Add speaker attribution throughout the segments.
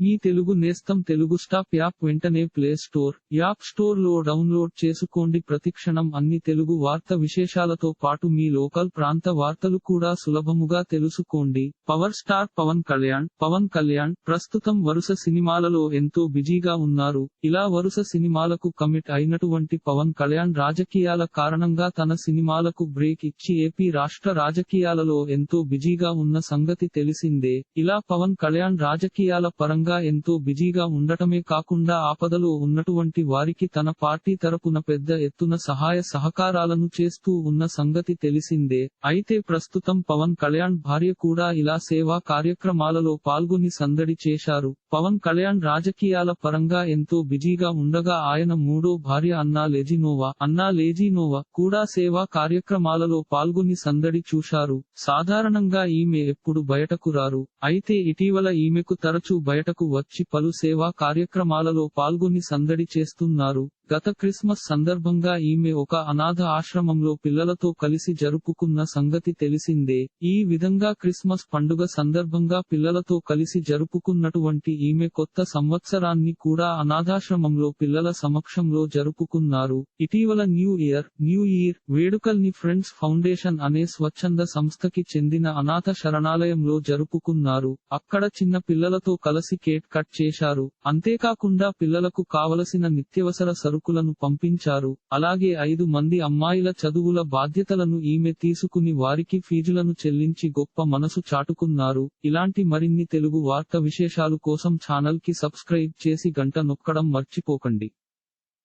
Speaker 1: మీ తెలుగు నేస్తం Telugu stop app వెంటనే play store app స్టోర్లో డౌన్లోడ్ చేసుకోండి. ప్రతిక్షణం అన్ని తెలుగు వార్త విశేషాలతో పాటు మీ లోకల్ ప్రాంత వార్తలు కూడా సులభముగా తెలుసుకోండి. పవర్ స్టార్ పవన్ కళ్యాణ్ పవన్ కళ్యాణ్ ప్రస్తుతం వరుస సినిమాలలో ఎంతో బిజీగా ఉన్నారు. ఇలా వరుస సినిమాలకు కమిట్ అయినటువంటి పవన్ కళ్యాణ్ రాజకీయాల కారణంగా తన సినిమాలకు బ్రేక్ ఇచ్చి ఏపీ రాష్ట్ర రాజకీయాలలో ఎంతో బిజీగా ఉన్న సంగతి తెలిసిందే. ఇలా పవన్ కళ్యాణ్ రాజకీయాల పరంగా ఎంతో బిజీగా ఉండటమే కాకుండా ఆపదలో ఉన్నటువంటి వారికి తన పార్టీ తరపున పెద్ద ఎత్తున సహాయ సహకారాలను చేస్తూ ఉన్న సంగతి తెలిసిందే. అయితే ప్రస్తుతం పవన్ కళ్యాణ్ భార్య కూడా ఇలా సేవా కార్యక్రమాలలో పాల్గొని సందడి చేశారు. పవన్ కళ్యాణ్ రాజకీయాల పరంగా ఎంతో బిజీగా ఉండగా ఆయన మూడో భార్య అన్నా లెజినోవా అన్నా లేజినోవా కూడా సేవా కార్యక్రమాలలో పాల్గొని సందడి చూశారు. సాధారణంగా ఈమె ఎప్పుడు బయటకు రారు. అయితే ఇటీవల ఈమెకు తరచూ బయటకు వచ్చి పలు సేవా కార్యక్రమాలలో పాల్గొని సందడి చేస్తున్నారు. గత క్రిస్మస్ సందర్భంగా ఈమె ఒక అనాథ ఆశ్రమంలో పిల్లలతో కలిసి జరుపుకున్న సంగతి తెలిసిందే. ఈ విధంగా క్రిస్మస్ పండుగ సందర్భంగా పిల్లలతో కలిసి జరుపుకున్నటువంటి ఈమె కొత్త సంవత్సరాన్ని కూడా అనాథాశ్రమంలో పిల్లల సమక్షంలో జరుపుకున్నారు. ఇటీవల న్యూ ఇయర్ న్యూ ఇయర్ వేడుకల్ని ఫ్రెండ్స్ ఫౌండేషన్ అనే స్వచ్ఛంద సంస్థకి చెందిన అనాథ శరణాలయంలో జరుపుకున్నారు. అక్కడ చిన్న పిల్లలతో కలిసి కేక్ కట్ చేశారు. అంతేకాకుండా పిల్లలకు కావలసిన నిత్యవసర సరుకు సరుకులను పంపించారు. అలాగే ఐదు మంది అమ్మాయిల చదువుల బాధ్యతలను ఈమె తీసుకుని వారికి ఫీజులను చెల్లించి గొప్ప మనసు చాటుకున్నారు. ఇలాంటి మరిన్ని తెలుగు వార్త విశేషాలు కోసం ఛానల్కి సబ్స్క్రైబ్ చేసి గంట నొక్కడం మర్చిపోకండి.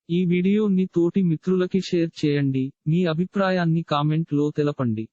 Speaker 1: ఈ వీడియోని తోటి మిత్రులకి షేర్ చేయండి. మీ అభిప్రాయాన్ని కామెంట్లో తెలపండి.